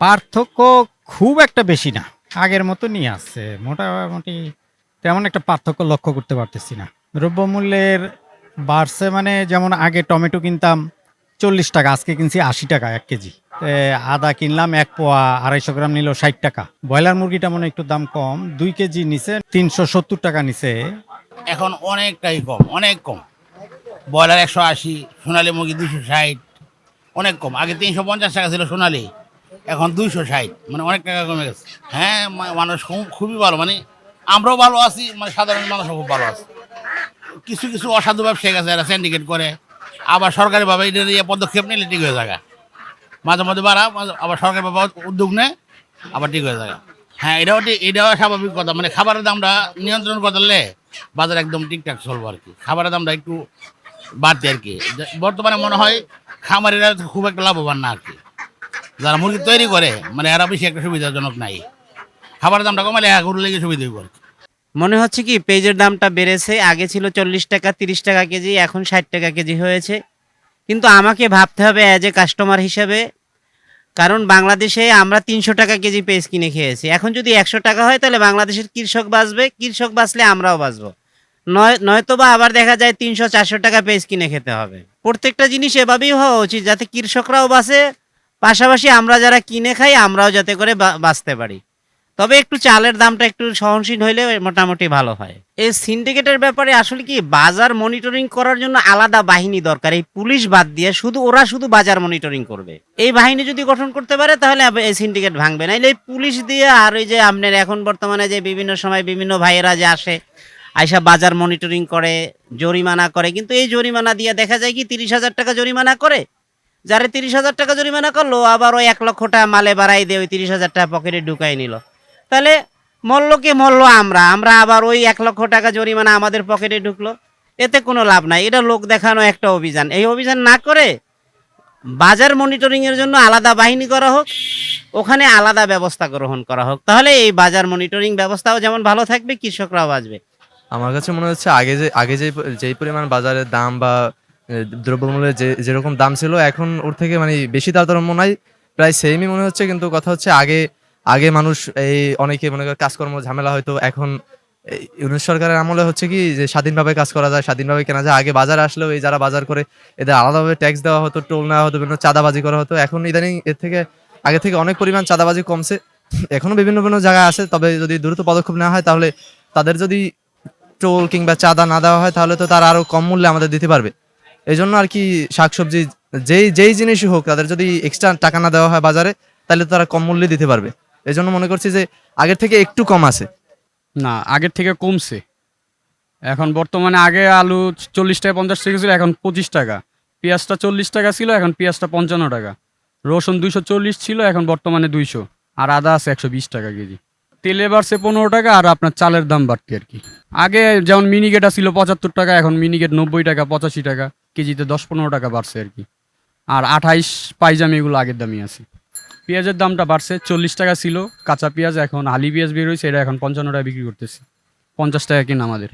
পার্থক্য খুব একটা বেশি না। আগের মতো নিয়ে আসছে। মোটামুটি তেমন একটা পার্থক্য লক্ষ্য করতে পারতেছি না। দ্রব্যমূল্যের বাড়ছে মানে যেমন আগে টমেটো কিনতাম, চল্লিশ টাকা, আজকে কিনছি আশি টাকা, এক কেজি। আদা কিনলাম এক পোয়া, আড়াইশো গ্রাম নিল ষাট টাকা। ব্রয়লার মুরগিটা মনে একটু দাম কম, দুই কেজি নিচে তিনশো সত্তর টাকা নিচে এখন অনেকটাই কম, অনেক কম। ব্রয়লার একশো আশি, সোনালি মুরগি দুশো ষাট, অনেক কম। আগে তিনশো পঞ্চাশ টাকা ছিল সোনালি। এখন দুইশো ষাট মানে অনেক টাকা কমে গেছে। হ্যাঁ মানুষ খুবই ভালো মানে আমরাও ভালো আছি মানে সাধারণ মানুষও খুব ভালো আছে। কিছু কিছু অসাধু ব্যবসায়ী আছে এরা সিন্ডিকেট করে, আবার সরকারিভাবে এটা নিয়ে পদক্ষেপ নিলে ঠিক হয়ে যায় মাঝে মধ্যে বাড়া, মাঝে- আবার সরকারিভাবে উদ্যোগ নেয়, আবার ঠিক হয়ে যায় হ্যাঁ এটাও ঠিক, এটাও স্বাভাবিক কথা মানে খাবারের দামটা নিয়ন্ত্রণ করলে বাজার একদম ঠিকঠাক চলবো আর কি। খাবারের দামটা একটু বাড়তে আর কি। বর্তমানে মনে হয় খামারিরা খুব একটা লাভবান না আর কি। যারা মুরগি তৈরি করে মানে এরা বেশি একটা সুবিধাজনক নাই। খাবার দামটা কমালে গরু লেগে সুবিধা হইব আর কি। মনে হচ্ছে কি, পেঁয়াজের দামটা বেড়েছে, আগে ছিল চল্লিশ টাকা, তিরিশ টাকা কেজি, এখন ষাট টাকা কেজি হয়েছে। কিন্তু আমাকে ভাবতে হবে অ্যাজ এ কাস্টমার হিসাবে, কারণ বাংলাদেশে আমরা তিনশো টাকা কেজি পেঁয়াজ কিনে খেয়েছি। এখন যদি একশো টাকা হয়, তাহলে বাংলাদেশের কৃষক বাঁচবে, কৃষক বাঁচলে আমরাও বাঁচবো। নয় নয়তো বা আবার দেখা যায় তিনশো, চারশো টাকা পেঁয়াজ কিনে খেতে হবে। প্রত্যেকটা জিনিস এভাবেই হওয়া উচিত, যাতে কৃষকরাও বাঁচে পাশাপাশি আমরা যারা কিনে খাই, আমরাও যাতে করে বাঁচতে পারি। তবে একটু চালের দামটা একটু সহনশীল হইলে মোটামুটি ভালো হয়। এই সিন্ডিকেটের ব্যাপারে আসলে কি বাজার মনিটরিং করার জন্য আলাদা বাহিনী দরকার? এই পুলিশ বাদ দিয়ে শুধু ওরা শুধু বাজার মনিটরিং করবে। এই বাহিনী যদি গঠন করতে পারে, তাহলে এই সিন্ডিকেট ভাঙবে। না এই পুলিশ দিয়ে আর ওই যে আপনার এখন বর্তমানে যে বিভিন্ন সময় বিভিন্ন ভাইয়েরা যে আসে, আইসা বাজার মনিটরিং করে, জরিমানা করে। কিন্তু এই জরিমানা দিয়ে দেখা যায় কি তিরিশ হাজার টাকা জরিমানা করে যারা তিরিশ হাজার টাকা জরিমানা করল, আবার ওই এক লক্ষ টাকা মালে বাড়াই দিয়ে ওই তিরিশ হাজার টাকা পকেটে ঢুকাই নিল। তাহলে মল্লকে মল্ল আমরা? আমরা আবার ওই এক লক্ষ টাকা জরিমানা আমাদের পকেটে ঢুকলো। এতে কোনো লাভ নাই। এটা লোক দেখানো একটা অভিযান। এই অভিযান না করে বাজার মনিটরিং এর জন্য আলাদা বাহিনী করা হোক, ওখানে আলাদা ব্যবস্থা গ্রহণ করা হোক। তাহলে এই বাজার মনিটরিং ব্যবস্থাও যেমন ভালো থাকবে, কৃষকরাও বাঁচবে। আমার কাছে মনে হচ্ছে আগে যে আগে যে, যেই পরিমাণ বাজারের দাম বা দ্রব্যমূল্যের যে, যেরকম দাম ছিল, এখন ওর থেকে মানে বেশি মনে হয় প্রায় সেমই মনে হচ্ছে, কিন্তু কথা হচ্ছে আগে আগে মানুষ এই অনেকে মনে করে কাজকর্ম ঝামেলা হয়তো, এখন ইউনিট সরকারের আমলে হচ্ছে কি যে স্বাধীনভাবে কাজ করা যায়, স্বাধীনভাবে কেনা যায়। আগে বাজার আসলেও এই যারা বাজার করে, এদের আলাদাভাবে ট্যাক্স দেওয়া হতো, টোল নেওয়া হতো, বিভিন্ন চাঁদাবাজি করা হতো। এখন ইদানিং এর থেকে, আগে থেকে অনেক পরিমাণ চাঁদাবাজি কমছে। এখনও বিভিন্ন বিভিন্ন জায়গায় আছে, তবে যদি দ্রুত পদক্ষেপ নেওয়া হয়, তাহলে তাদের যদি টোল কিংবা চাঁদা না দেওয়া হয়, তাহলে তো তারা আরও কম মূল্যে আমাদের দিতে পারবে। এই জন্য আর কি শাকসবজি যেই যেই জিনিসই হোক, তাদের যদি এক্সট্রা টাকা না দেওয়া হয় বাজারে, তাহলে তারা কম মূল্যে দিতে পারবে। এই জন্য মনে করছি যে, আগের থেকে একটু কম আছে। না, আগের থেকে কমছে। এখন বর্তমানে আগে আলু চল্লিশ টাকা পঞ্চাশ টাকা ছিল, এখন পঁচিশ টাকা। পেঁয়াজটা চল্লিশ টাকা ছিল, এখন পেঁয়াজটা পঞ্চান্ন টাকা। রসুন দুইশো চল্লিশ ছিল, এখন বর্তমানে দুইশো। আর আদা আছে একশো বিশ টাকা কেজি। তেলে বাড়ছে পনেরো টাকা, আর আপনার চালের দাম বাড়তি আর কি। আগে যেমন মিনিকেটা ছিল পঁচাত্তর টাকা, এখন মিনিকেট নব্বই টাকা, পঁচাশি টাকা। কেজিতে দশ পনেরো টাকা বাড়ছে আর কি। আর আঠাইশ পাইজামি এগুলো আগের দামই আছে। পেঁয়াজের দামটা বাড়ছে, চল্লিশ টাকা ছিল, কাঁচা পেঁয়াজ, এখন হালি পেঁয়াজ বের হয়েছে, এটা এখন পঞ্চান্ন টাকা বিক্রি করতেছি। পঞ্চাশ টাকা কিনা আমাদের।